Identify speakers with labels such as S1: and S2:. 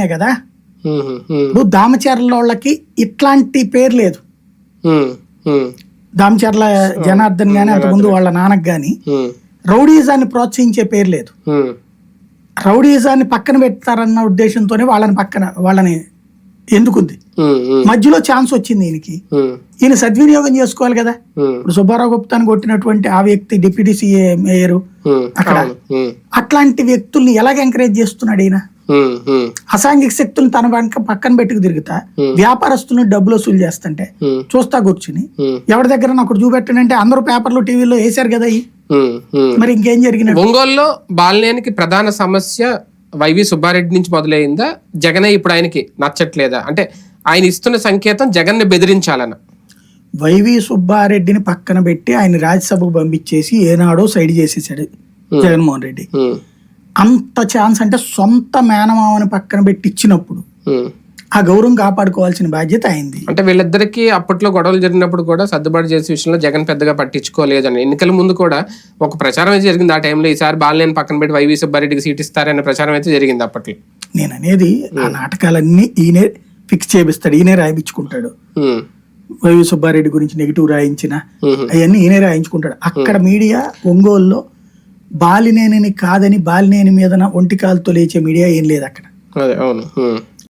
S1: కదా? ఇప్పుడు దామచర్ల వాళ్ళకి ఇట్లాంటి పేరు లేదు. దామచర్ల జనార్దన్ గాని అంతకుముందు వాళ్ళ నాన్నకు గాని రౌడీజాన్ని ప్రోత్సహించే పేరు లేదు. రౌడీజాన్ని పక్కన పెడతారన్న ఉద్దేశంతోనే వాళ్ళని పక్కన వాళ్ళని ఎందుకుంది? మధ్యలో ఛాన్స్ వచ్చింది ఈయనకి. ఈయన సద్వినియోగం చేసుకోవాలి కదా? ఇప్పుడు సుబ్బారావు గుప్తాని కొట్టినటువంటి ఆ వ్యక్తి డిప్యూటీ సీఏ మేయర్ అక్కడ. అట్లాంటి వ్యక్తుల్ని ఎలాగ ఎంకరేజ్ చేస్తున్నాడు ఈయన? అసాంఘిక శక్తులను తన వెనక పక్కన పెట్టుకు తిరుగుతా. వ్యాపారస్తులను డబ్బులు వసూలు చేస్తుంటే చూస్తా కూర్చుని. ఎవరి దగ్గర ఒకటి చూపెట్టనంటే అందరూ పేపర్లు టీవీలో వేశారు కదా. మరి ఇంకేం జరిగినట్టు?
S2: ఒంగోలులో బాలినేనికి ప్రధాన సమస్య వైవి సుబ్బారెడ్డి నుంచి మొదలైందా? జగనే ఇప్పుడు ఆయనకి నచ్చట్లేదా? అంటే ఆయన ఇస్తున్న సంకేతం జగన్ని బెదిరించాలన్న.
S1: వైవి సుబ్బారెడ్డిని పక్కన పెట్టి ఆయన రాజ్యసభకు పంపించేసి ఏనాడో సైడ్ చేసేసాడు జగన్మోహన్ రెడ్డి. అంత ఛాన్స్ అంటే సొంత మేనమామని పక్కన పెట్టి ఇచ్చినప్పుడు. ఆ గౌరవం కాపాడుకోవాల్సిన బాధ్యత అయింది.
S2: అంటే వీళ్ళిద్దరికి అప్పట్లో గొడవలు జరిగినప్పుడు కూడా సర్దుబాటు చేసే విషయంలో జగన్ పెద్దగా పట్టించుకోలేదని. ఎన్నికల ముందు కూడా ఒక ప్రచారం అయితే జరిగింది ఆ టైంలో ఈసారి బాలినేని పక్కన పెట్టి వైవి సుబ్బారెడ్డికి సీట్ ఇస్తారనే ప్రచారం అయితే జరిగింది అప్పట్లో.
S1: నేను అనేది ఆ నాటకాలన్నీ ఈయనే ఫిక్స్ చేపిస్తాడు ఈయనే రాయించుకుంటాడు. వైవి సుబ్బారెడ్డి గురించి నెగిటివ్ రాయించిన అవన్నీ ఈయనే రాయించుకుంటాడు. అక్కడ మీడియా ఒంగోలులో బాలినేనిని కాదని బాలినేని మీదన ఒంటికాలతో లేచే మీడియా ఏం లేదు అక్కడ.
S2: అవును.